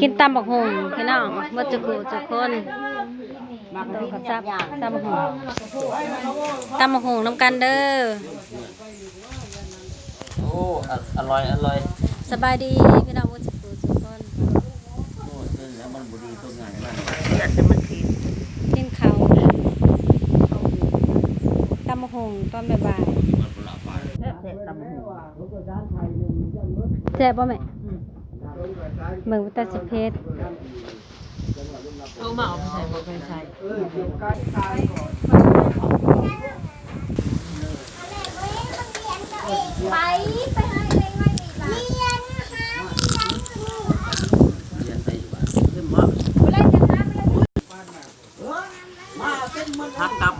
กินตำบักหุ่งพี่น้องมาจุกุจุกคนโตกับซับตำบักหุ่งตำบักหุ่งน้ำกันเด้อโอ้อะอร่อยอร่อยสบายดีพี่น้องมาจุกุจุกคนโอ้ซึ่งแล้วมันบุดีตัวงานมันกินข้าวตำบักหุ่งตอนบ่ายมันปลาปลาๆแซ่บบ่แม่ เบิ่งว่าแตาสิเพชรเอามาเอาไปใส่บ่ไปใส่ไปไปหาเองไม่มีบ้านเรียนนะคะเรียนไปอยู่บ้านเพิ่มว่าไปเล่นกันนะไปเล่นพักกับ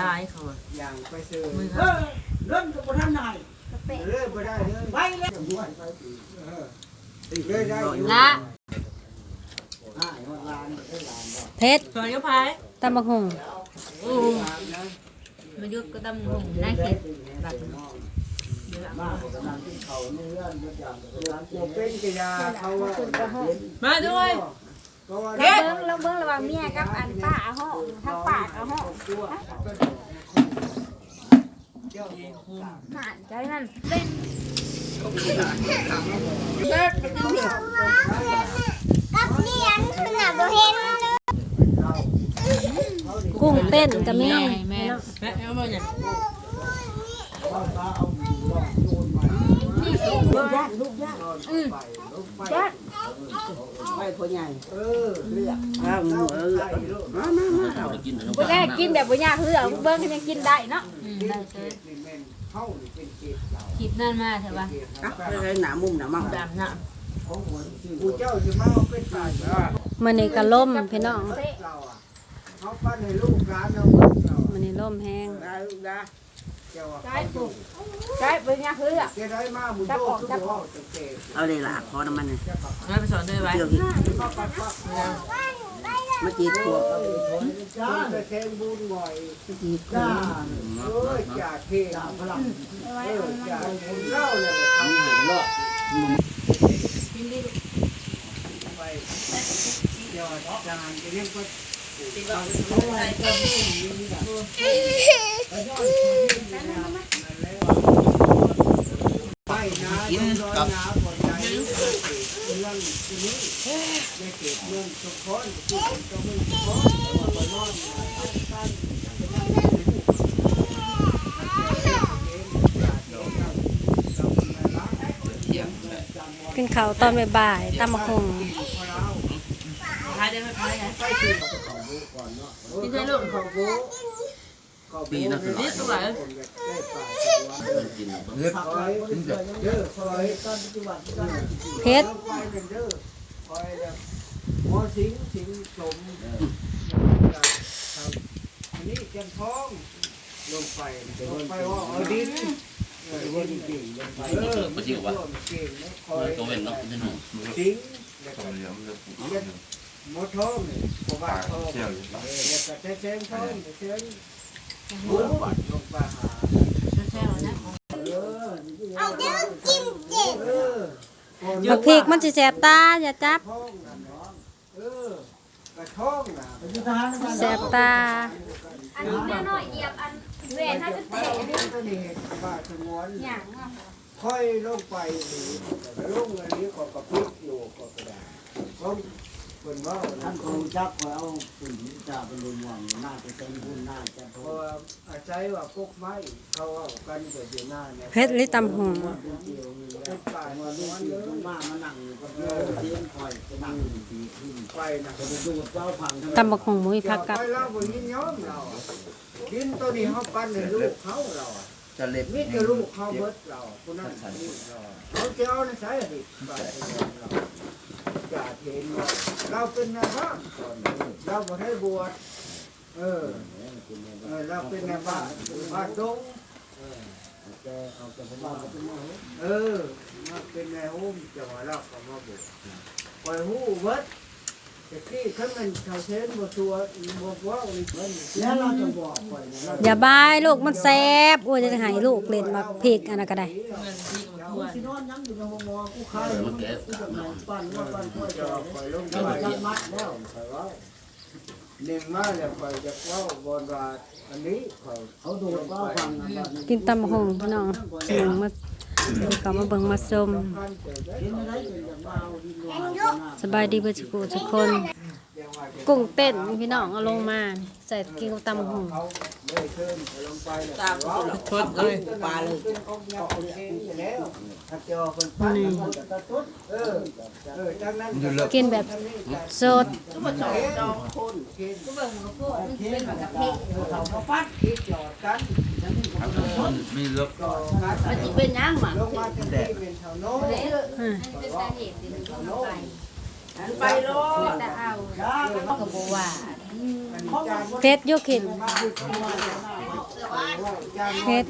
ร้ายเขาอะอย่างไปซื้อ เริ่มไปได้เลยไปเลยเออเลยได้อยู่ละห้าหกล้านได้ล้านดอกเพชรสวนก็พายตำบักหุ่งโอ้มายุกก็ตำหงน่าเกลียดแบบมากกำลังที่เขาเนื้อเนื้อย่างร้านตัวเป็นกระยาเขาว่ามาด้วยก็ว่าเบิ้งเราเบิ้งระหว่างเมียกับอันป้าเอาห้องทั้งปากเอาห้อง หานใจนั่นเป็นกับเนียนขนาดเราเห็นกุ้งเต้นก็มีแม่แม่เอามาเนี่ยไปคนใหญ่เออเลือกข้าวหมูเออมามามาเอาไปกินขนมบ่ได้กินแบบบ่ยากเลือกเบิ้งก็ยังกินได้เนาะ เจอเข้าเป็นเกศเราคิดนั่นมาเถอะวะไปหนามุมหนามั่งดำน่ะกูเจ้าจะมาเอาเป็นตายเนาะมื้อนี้ก็ล่มพี่น้องเราอะเขาปั้นให้ลูกร้านเราเรามื้อนี้ล่มแห้งได้ลูกนะเจ้าใช่ปุ๊บใช่บ่ยากเลือกเจ้าได้มาบุญโตทุกคนเก่งเอาเลยล่ะพอน้ำมันเลยมาไปสอนด้วยไว้ เดี๋ยวนี้เมื่อกี้ขวบจ้าแต่แทงบุญบ่อยเมื่อกี้ขวจ้าบเอ้ยจ่าเข่พลังเออจ่าบุญเล่าเลยทำให้รอดไปเดี๋ยวจานจะเรียกว่าไปนะยงร้อยนะคนใจเรื่องที่นี้ในเขตเมืองสุโขทัยที่เป็นตัวเมืองสุโขทัยไปนอนกินข้าวตอนบ่ายๆตำบักหุ่งพายได้ไหมพายนะกินได้ลูกปีนั่นคือนี่ตัวไหนมันกินเฮ้ยคอย เด้อคอยเพชรไปกันเด้อคอยแบบหมอสิงสิงสมอันนี้เจันท้องลงไปลงไปว่าเอาดินเออว่าจริงๆลงไปเออมันเก่งนะคอยตัวเว้นเนาะนี่หนูสิงแล้วก็หมอท้องนี่ประวัติท้องแล้วก็แท้งท้องแท้ง เอาเด้อกินเจ็บเออบักพริกมันสิแสบตาอย่าจับท้องน่ะเนาะเออกระท้องน่ะแสบตา อันนี้แม่น้อยเหยียบอันแหวนถ้าจะแตะก็นี่เห็นบ้าสงวนอย่างอะค่อยลงไปนี่ลงอันนี้ก็กระพริบอยู่ก็กระดาษก็ เพิ่นว่าท่านครูจักแล้วปุ่นจ่าเป็นลุงหวังน่าจะเป็นบุญน่าจะโทเพราะษว่าอาศัยว่าพวกไม้เขาเอากันเกิดอยู่หน้าเนี่ยเพชรหรือตำหุ่งเป็นป่ามามาลูล้กวนที่ลลุงมามานั่งอยู่กับเราเทียนคอยจะนั่งดีขึ้นไปนะจะไปดูเจ้าพังตำบักหงบ่มีผักกับ ไปเราบ่ยินยอมเราดินตัวนี้เขาปั้นให้ลูกเขาเราจะเล็บมีแต่ลูกเขาเบิดเราคนนั้นนี่เราเขาจะเอาในสายเหตุป่าสงวนเรา จาเห็นว่าเราเป็นนายบ้านก่อนเราบ่ให้บวชเออเออเราเป็นนายบ้านบ้านดงเอาต่ผมาเป็นมโหเออมาเป็นนายโฮมจะว่าเราก็มาบวชปล่อยหูเบิด แต่ที่ข้างนั้นเขาเชนบ่ชัวบ่ว่าอีกมันแล้วเราจะบอกไปนะเราอย่าบายลูกมันแซ่บโอ้ยจะให้ลูกเล่นมาพริกอันนั้นก็ได้ เงินที่มันทวนที่นอนยังอยู่ในห้องมอกูคายเดี๋ยวมันแกะกูจะไหนปั้นว่าปั้นค่อยจะจะปล่อยลงเราไปจะมัดแล้วไปว่าหนึ่งมาแล้วไปจะเว้าบนว่าอันนี้เขาเขาโดดว่าฟังนะกินตำบักหงพี่น้องเบิ่งมา ดูเขามาเบิ่งมาชมพันเกิดได้เห็นอะไรเป็นอย่างมาเอาดินลงมาสบายดีเบิ่สุกทุกคน กุ้งเต้นพี่น้องเอาลงมา ใส่กินกับตำบักหงเขาเลยเพิ่มลงไปแล้วตามทวนเลยปลาเลยเป็นของยาโอเคแล้วถ้าเจอคนปั้นมันจะตะตุดเออเออจากนั้นมันจะเลิกกินแบบสดก็มาจอดจองคนกินก็เบิ่งกับพวก มันเป็นแบบเพกเขาเขาปั้นที่จอดกันมันไม่เลิกจอดกันมันจะเป็นย่างหมันลงมาจากที่เป็นแถวโน้นอ่าเป็นสาเหตุที่มันต้องเอาไปไปโลดแต่เอาก็บ่ว่าเพชรยกขึ้นเพชร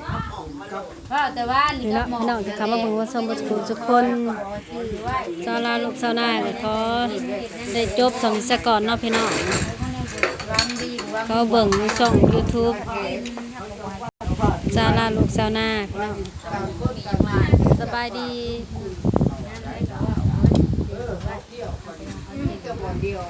เพราะแต่ว่าพี่น้องพี่น้องที่เขามาเบิ่งว่าชมเบิ่สุกทุกคนชาวลาวลูกชาวนาก็ขอได้จบสำสก่อนเนาะพี่น้องเขาเบิ่งในช่อง YouTube ชาลูกชาวนาพี่น้องสบายดีเอเที่ยวเดียว